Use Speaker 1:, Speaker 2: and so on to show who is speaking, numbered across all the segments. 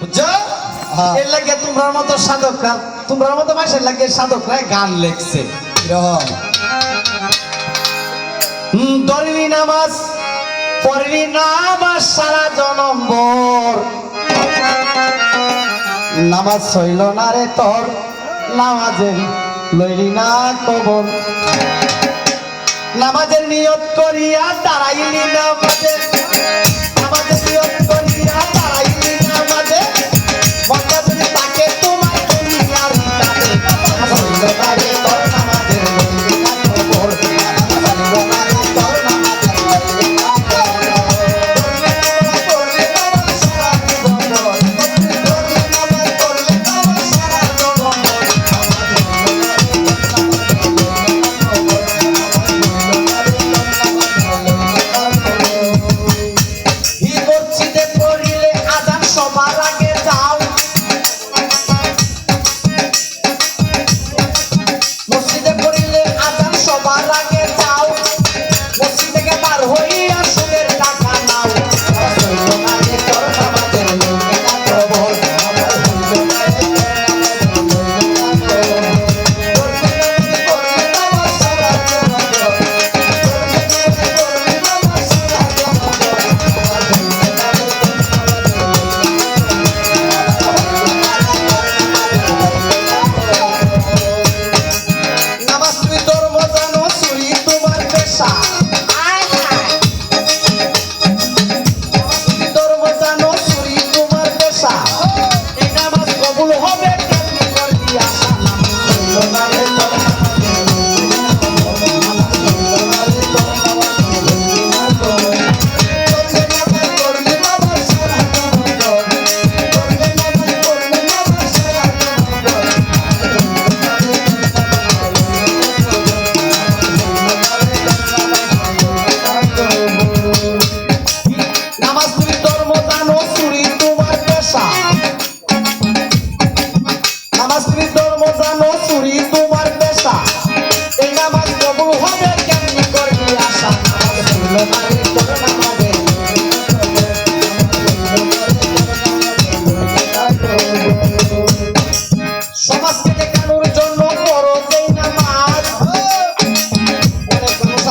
Speaker 1: বুঝছ?
Speaker 2: হ্যাঁ।
Speaker 1: এর লাগে তোমরার মতো সাধকরা তোমরার মতো মাসের লাগে সাধকরা গান লেখছে।
Speaker 2: কীরকম
Speaker 1: নামাজ পড়লি নামাজ সারা জনম্বর। নামাজ হইল না রে তোর নামাজের লইলি না কবর। নামাজের নিয়ত করিয়া দাঁড়াইলি নামাজে নামাজের নিয়ত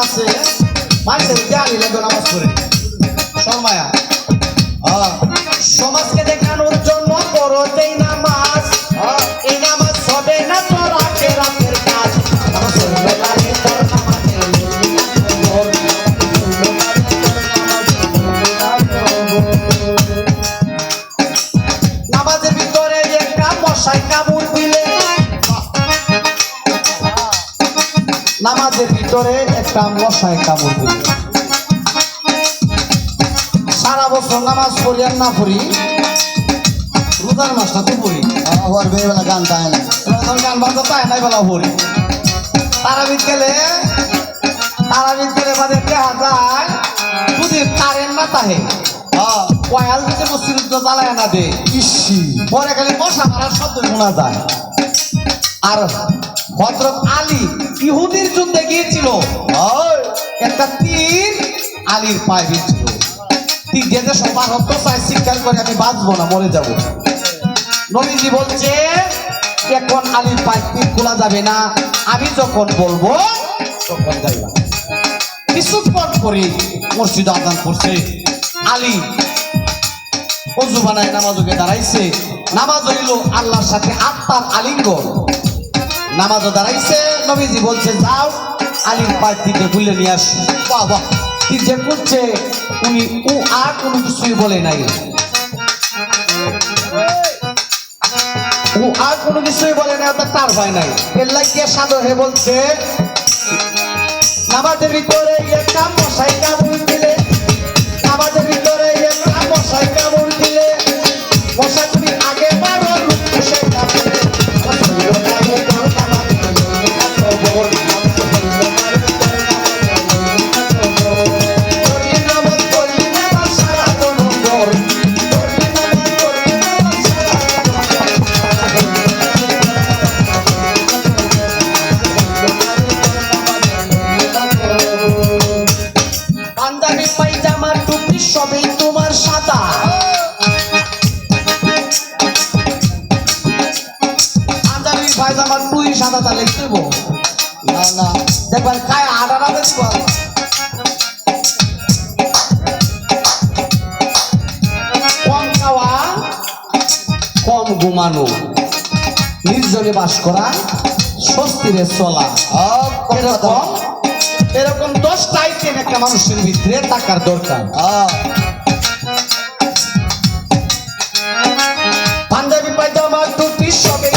Speaker 1: আছে। মানুষের জানি লাগে নামাজ পড়ে। শর্মায়া সমাজকে দেখানোর জন্য যেই নামাজ। এই নামাজ হবে না আখের রাতের কাজ। নামাজের ভিতরে একটা মশাই কামড় দিলে। নামাজের ভিতরে একটা মশাই কামড় দিলে। সারা বছর নামাজ পড়ি আর না পড়ি রোজার মাসটা তো পড়ি।
Speaker 2: আমার বেলা গান তাই না।
Speaker 1: গান বাজা তাই নাই বেলা পড়ি। তারাবিদ গেলে তারাবিদ গেলে বাদে দেখা যায় যদি কারেন্ট না তাহে কয়াল দিতে মসজিদ জ্বালায় না দে।
Speaker 2: ইসি।
Speaker 1: পরে খালি মশা মারার শব্দ শোনা যায়। আর হজরত আলী ইহুদির যুদ্ধে গিয়েছিল। একটা তীর আলীর পায়ে বিঁধছিল। তীর যেতে সবার হতো চাই স্বীকার করে আমি বাঁচবো না, মরে যাব। নবীজি বলছে, এখন আলীর পায়ে তীর খোলা যাবে না। আমি যখন বলব, তখন যাইবা কিছুক্ষণ পরে মসজিদ আদান করছে আলী অজু বানায় নামাজকে দাঁড়াইছে। নামাজ হইল আল্লাহর সাথে আত্মার আলিঙ্গন। নামাজও দাঁড়াইছে, নবীজি বলছে, যাও, আলীর দিকে খুলে নিয়ে আস। বাহ কি যে করছে? উনি ও আর কোনো কিছুই বলে নাই। আর কোনো কিছুই বলে নাই ওটা তার ভয় নাই। এর লাগিয়ে সাদর হয়ে বলছে, নামাজের ভিতরে মশাই কামড় তুই সাদা তালে খেলব।
Speaker 2: না না।
Speaker 1: দেখবার খায় আটা রাখে কম খাওয়া কম ঘুমানো। নির্জনে বাস করা স্বস্তিরে চলা। এরকম এরকম দশটা আইটেম একটা মানুষের ভিতরে টাকার দরকার।
Speaker 2: পাঞ্জাবি পাইজামা দুটি সবে